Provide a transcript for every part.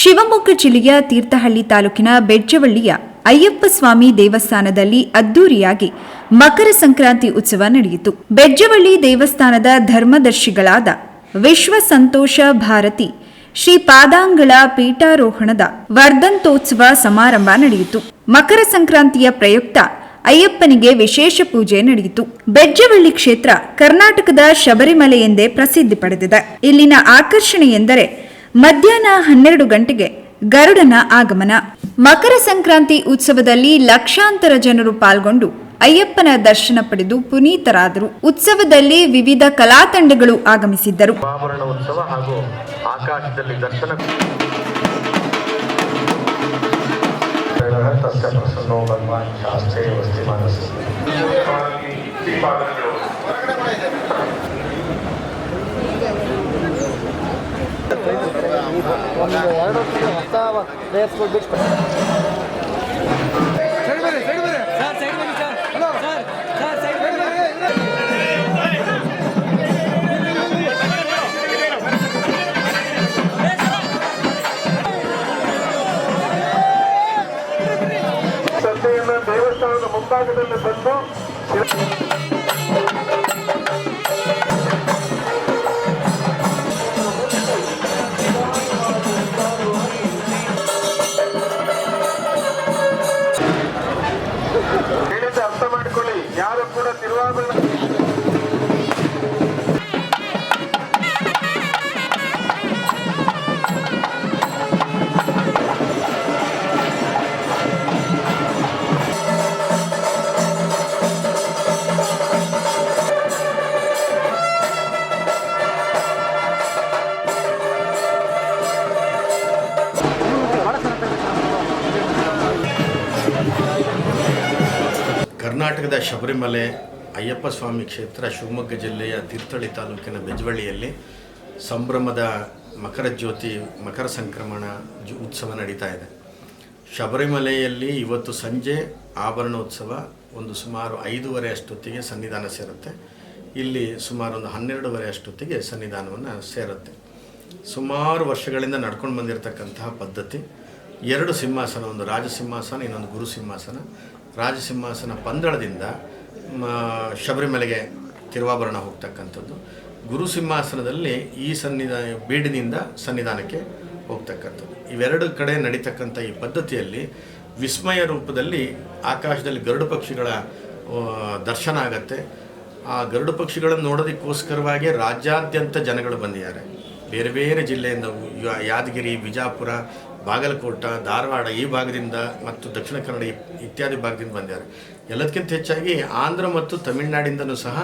ಶಿವಮೊಗ್ಗ ಜಿಲ್ಲೆಯ ತೀರ್ಥಹಳ್ಳಿ ತಾಲೂಕಿನ ಬೆಜ್ಜವಳ್ಳಿಯ ಅಯ್ಯಪ್ಪ ಸ್ವಾಮಿ ದೇವಸ್ಥಾನದಲ್ಲಿ ಅದ್ದೂರಿಯಾಗಿ ಮಕರ ಸಂಕ್ರಾಂತಿ ಉತ್ಸವ ನಡೆಯಿತು. ಬೆಜ್ಜವಳ್ಳಿ ದೇವಸ್ಥಾನದ ಧರ್ಮದರ್ಶಿಗಳಾದ ವಿಶ್ವ ಸಂತೋಷ ಭಾರತಿ, ಶ್ರೀ ಪಾದಾಂಗಳ ಪೀಠಾರೋಹಣದ ವರ್ಧಂತೋತ್ಸವ ಸಮಾರಂಭ ನಡೆಯಿತು. ಮಕರ ಸಂಕ್ರಾಂತಿಯ ಪ್ರಯುಕ್ತ ಅಯ್ಯಪ್ಪನಿಗೆ ವಿಶೇಷ ಪೂಜೆ ನಡೆಯಿತು. ಬೆಜ್ಜವಳ್ಳಿ ಕ್ಷೇತ್ರ ಕರ್ನಾಟಕದ ಶಬರಿಮಲೆ ಎಂದೇ ಪ್ರಸಿದ್ಧಿ ಪಡೆದಿದೆ. ಇಲ್ಲಿನ ಆಕರ್ಷಣೆ ಎಂದರೆ ಮಧ್ಯಾಹ್ನ ಹನ್ನೆರಡು ಗಂಟೆಗೆ ಗರುಡನ ಆಗಮನ. ಮಕರ ಸಂಕ್ರಾಂತಿ ಉತ್ಸವದಲ್ಲಿ ಲಕ್ಷಾಂತರ ಜನರು ಪಾಲ್ಗೊಂಡು ಅಯ್ಯಪ್ಪನ ದರ್ಶನ ಪಡೆದು ಪುನೀತರಾದರು. ಉತ್ಸವದಲ್ಲಿ ವಿವಿಧ ಕಲಾ ತಂಡಗಳು ಆಗಮಿಸಿದ್ದರು ಉತ್ಸವ ಹಾಗೂ ಆಕಾಶದಲ್ಲಿ ದರ್ಶನ ಭಗವಾನ್ ಶಾಸ್ತ್ರೇ ವಸ್ತಿ ಮಾನಸ. ಒಂದು ಎರಡು ವರ್ಷದ ಹೊಸ ಬಿಟ್ಟು ದೇವಸ್ಥಾನದ ಮುಂಭಾಗದಲ್ಲಿ ತಂದು ಯಾರು ಕರ್ನಾಟಕದ ಶಬರಿಮಲೆ, ಅಯ್ಯಪ್ಪ ಸ್ವಾಮಿ ಕ್ಷೇತ್ರ, ಶಿವಮೊಗ್ಗ ಜಿಲ್ಲೆಯ ತೀರ್ಥಹಳ್ಳಿ ತಾಲೂಕಿನ ಬೆಜವಳ್ಳಿಯಲ್ಲಿ ಸಂಭ್ರಮದ ಮಕರ ಜ್ಯೋತಿ, ಮಕರ ಸಂಕ್ರಮಣ ಉತ್ಸವ ನಡೀತಾ ಇದೆ. ಶಬರಿಮಲೆಯಲ್ಲಿ ಇವತ್ತು ಸಂಜೆ ಆಭರಣೋತ್ಸವ ಒಂದು ಸುಮಾರು ಐದೂವರೆ ಅಷ್ಟೊತ್ತಿಗೆ ಸನ್ನಿಧಾನ ಸೇರುತ್ತೆ. ಇಲ್ಲಿ ಸುಮಾರು ಒಂದು ಹನ್ನೆರಡೂವರೆ ಅಷ್ಟೊತ್ತಿಗೆ ಸನ್ನಿಧಾನವನ್ನು ಸೇರುತ್ತೆ. ಸುಮಾರು ವರ್ಷಗಳಿಂದ ನಡ್ಕೊಂಡು ಬಂದಿರತಕ್ಕಂತಹ ಪದ್ಧತಿ. ಎರಡು ಸಿಂಹಾಸನ, ಒಂದು ರಾಜಸಿಂಹಾಸನ ಇನ್ನೊಂದು ಗುರು ಸಿಂಹಾಸನ. ರಾಜಸಿಂಹಾಸನ ಪಂದಳದಿಂದ ಶಬರಿಮಲೆಗೆ ತಿರುವಾಭರಣ ಹೋಗ್ತಕ್ಕಂಥದ್ದು. ಗುರು ಸಿಂಹಾಸನದಲ್ಲಿ ಈ ಸನ್ನಿಧಾನ ಬೀಡಿನಿಂದ ಸನ್ನಿಧಾನಕ್ಕೆ ಹೋಗ್ತಕ್ಕಂಥದ್ದು. ಇವೆರಡು ಕಡೆ ನಡೀತಕ್ಕಂಥ ಈ ಪದ್ಧತಿಯಲ್ಲಿ ವಿಸ್ಮಯ ರೂಪದಲ್ಲಿ ಆಕಾಶದಲ್ಲಿ ಗರುಡು ಪಕ್ಷಿಗಳ ದರ್ಶನ ಆಗತ್ತೆ. ಆ ಗರುಡು ಪಕ್ಷಿಗಳನ್ನು ನೋಡೋದಕ್ಕೋಸ್ಕರವಾಗಿ ರಾಜ್ಯಾದ್ಯಂತ ಜನಗಳು ಬಂದಿದ್ದಾರೆ. ಬೇರೆ ಬೇರೆ ಜಿಲ್ಲೆಯಿಂದ ಯಾದಗಿರಿ, ಬಿಜಾಪುರ ಬಾಗಲಕೋಟ, ಧಾರವಾಡ ಈ ಭಾಗದಿಂದ ಮತ್ತು ದಕ್ಷಿಣ ಕನ್ನಡ ಇತ್ಯಾದಿ ಭಾಗದಿಂದ ಬಂದಿದ್ದಾರೆ. ಎಲ್ಲದಕ್ಕಿಂತ ಹೆಚ್ಚಾಗಿ ಆಂಧ್ರ ಮತ್ತು ತಮಿಳುನಾಡಿಂದನೂ ಸಹ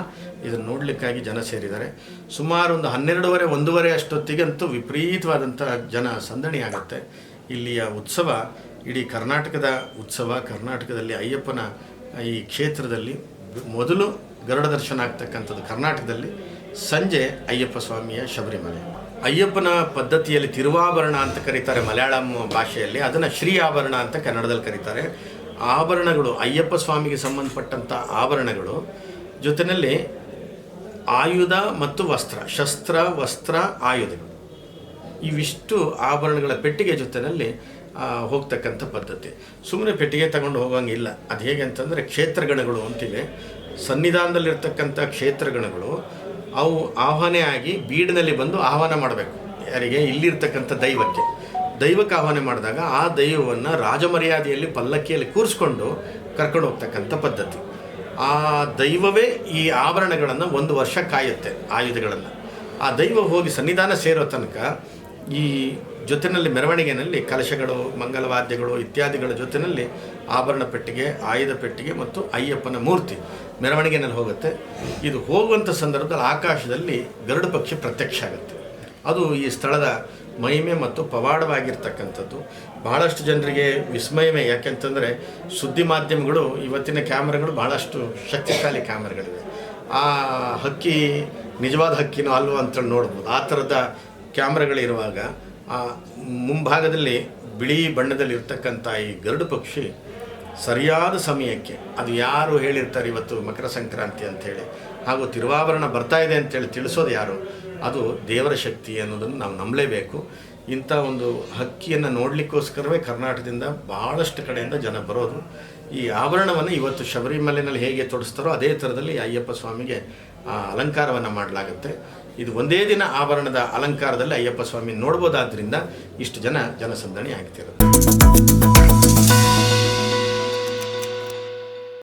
ಇದನ್ನು ನೋಡಲಿಕ್ಕಾಗಿ ಜನ ಸೇರಿದ್ದಾರೆ. ಸುಮಾರು ಒಂದು ಹನ್ನೆರಡೂವರೆ, ಒಂದೂವರೆ ಅಷ್ಟೊತ್ತಿಗಂತೂ ವಿಪರೀತವಾದಂಥ ಜನ ಸಂದಣಿ ಆಗುತ್ತೆ ಇಲ್ಲಿಯ ಉತ್ಸವ, ಇಡೀ ಕರ್ನಾಟಕದ ಉತ್ಸವ, ಕರ್ನಾಟಕದಲ್ಲಿ ಅಯ್ಯಪ್ಪನ ಈ ಕ್ಷೇತ್ರದಲ್ಲಿ ಮೊದಲು ಗರುಡ ದರ್ಶನ ಆಗ್ತಕ್ಕಂಥದ್ದು ಕರ್ನಾಟಕದಲ್ಲಿ. ಸಂಜೆ ಅಯ್ಯಪ್ಪ ಸ್ವಾಮಿಯ ಶಬರಿಮಲೆ. ಅಯ್ಯಪ್ಪನ ಪದ್ಧತಿಯಲ್ಲಿ ತಿರುವಾಭರಣ ಅಂತ ಕರೀತಾರೆ ಮಲಯಾಳಂ ಭಾಷೆಯಲ್ಲಿ. ಅದನ್ನು ಶ್ರೀ ಆಭರಣ ಅಂತ ಕನ್ನಡದಲ್ಲಿ ಕರೀತಾರೆ. ಆಭರಣಗಳು, ಅಯ್ಯಪ್ಪ ಸ್ವಾಮಿಗೆ ಸಂಬಂಧಪಟ್ಟಂಥ ಆಭರಣಗಳು. ಜೊತೆಯಲ್ಲಿ ಆಯುಧ ಮತ್ತು ವಸ್ತ್ರ, ಶಸ್ತ್ರ, ವಸ್ತ್ರ, ಆಯುಧಗಳು. ಇವಿಷ್ಟು ಆಭರಣಗಳ ಪೆಟ್ಟಿಗೆ ಜೊತೆಯಲ್ಲಿ ಹೋಗ್ತಕ್ಕಂಥ ಪದ್ಧತಿ. ಸುಮ್ಮನೆ ಪೆಟ್ಟಿಗೆ ತಗೊಂಡು ಹೋಗೋಂಗಿಲ್ಲ ಅದು ಹೇಗೆ ಅಂತಂದರೆ ಕ್ಷೇತ್ರಗಣಗಳು ಅಂತಿವೆ. ಸನ್ನಿಧಾನದಲ್ಲಿರ್ತಕ್ಕಂಥ ಕ್ಷೇತ್ರಗಣಗಳು ಅವು ಆಹ್ವಾನ ಆಗಿ ಬೀಡಿನಲ್ಲಿ ಬಂದು ಆಹ್ವಾನ ಮಾಡಬೇಕು. ಯಾರಿಗೆ? ಇಲ್ಲಿರ್ತಕ್ಕಂಥ ದೈವಕ್ಕೆ. ದೈವಕ್ಕೆ ಆಹ್ವಾನ ಮಾಡಿದಾಗ ಆ ದೈವವನ್ನು ರಾಜಮರ್ಯಾದೆಯಲ್ಲಿ ಪಲ್ಲಕ್ಕಿಯಲ್ಲಿ ಕೂರಿಸ್ಕೊಂಡು ಕರ್ಕೊಂಡು ಹೋಗ್ತಕ್ಕಂಥ ಪದ್ಧತಿ. ಆ ದೈವವೇ ಈ ಆಭರಣಗಳನ್ನು ಒಂದು ವರ್ಷ ಕಾಯುತ್ತೆ, ಆಯುಧಗಳನ್ನು. ಆ ದೈವ ಹೋಗಿ ಸನ್ನಿಧಾನ ಸೇರೋ ತನಕ ಈ ಜೊತೆಯಲ್ಲಿ ಮೆರವಣಿಗೆಯಲ್ಲಿ ಕಲಶಗಳು, ಮಂಗಲವಾದ್ಯಗಳು ಇತ್ಯಾದಿಗಳ ಜೊತೆಯಲ್ಲಿ ಆಭರಣ ಪೆಟ್ಟಿಗೆ, ಆಯುಧ ಪೆಟ್ಟಿಗೆ ಮತ್ತು ಅಯ್ಯಪ್ಪನ ಮೂರ್ತಿ ಮೆರವಣಿಗೆನಲ್ಲಿ ಹೋಗುತ್ತೆ. ಇದು ಹೋಗುವಂಥ ಸಂದರ್ಭದಲ್ಲಿ ಆಕಾಶದಲ್ಲಿ ಗರುಡ ಪಕ್ಷಿ ಪ್ರತ್ಯಕ್ಷ ಆಗುತ್ತೆ. ಅದು ಈ ಸ್ಥಳದ ಮಹಿಮೆ ಮತ್ತು ಪವಾಡವಾಗಿರ್ತಕ್ಕಂಥದ್ದು. ಬಹಳಷ್ಟು ಜನರಿಗೆ ವಿಸ್ಮಯವೇ, ಯಾಕೆಂತಂದರೆ ಸುದ್ದಿ ಮಾಧ್ಯಮಗಳು, ಇವತ್ತಿನ ಕ್ಯಾಮ್ರಾಗಳು ಬಹಳಷ್ಟು ಶಕ್ತಿಶಾಲಿ ಕ್ಯಾಮ್ರಾಗಳಿವೆ. ಆ ಹಕ್ಕಿ, ನಿಜವಾದ ಹಕ್ಕಿನೂ ಅಲ್ವೋ ಅಂತೇಳಿ ನೋಡ್ಬೋದು. ಆ ಥರದ ಕ್ಯಾಮ್ರಾಗಳಿರುವಾಗ ಆ ಮುಂಭಾಗದಲ್ಲಿ ಬಿಳಿ ಬಣ್ಣದಲ್ಲಿರ್ತಕ್ಕಂಥ ಈ ಗರುಡು ಪಕ್ಷಿ ಸರಿಯಾದ ಸಮಯಕ್ಕೆ, ಅದು ಯಾರು ಹೇಳಿರ್ತಾರೆ ಇವತ್ತು ಮಕರ ಸಂಕ್ರಾಂತಿ ಅಂಥೇಳಿ ಹಾಗೂ ತಿರುವಾಭರಣ ಬರ್ತಾ ಇದೆ ಅಂತೇಳಿ ತಿಳಿಸೋದು ಯಾರು? ಅದು ದೇವರ ಶಕ್ತಿ ಅನ್ನೋದನ್ನು ನಾವು ನಂಬಲೇಬೇಕು. ಇಂಥ ಒಂದು ಹಕ್ಕಿಯನ್ನು ನೋಡಲಿಕ್ಕೋಸ್ಕರವೇ ಕರ್ನಾಟಕದಿಂದ ಭಾಳಷ್ಟು ಕಡೆಯಿಂದ ಜನ ಬರೋದು. ಈ ಆಭರಣವನ್ನು ಇವತ್ತು ಶಬರಿಮಲೆಯಲ್ಲಿ ಹೇಗೆ ತೊಡಿಸ್ತಾರೋ ಅದೇ ಥರದಲ್ಲಿ ಅಯ್ಯಪ್ಪ ಸ್ವಾಮಿಗೆ ಆ ಅಲಂಕಾರವನ್ನು ಮಾಡಲಾಗುತ್ತೆ. ಇದು ಒಂದೇ ದಿನ ಆಭರಣದ ಅಲಂಕಾರದಲ್ಲಿ ಅಯ್ಯಪ್ಪ ಸ್ವಾಮಿ ನೋಡ್ಬೋದಾದ್ರಿಂದ ಇಷ್ಟು ಜನ ಜನಸಂದಣಿ ಆಗ್ತಿರೋದು.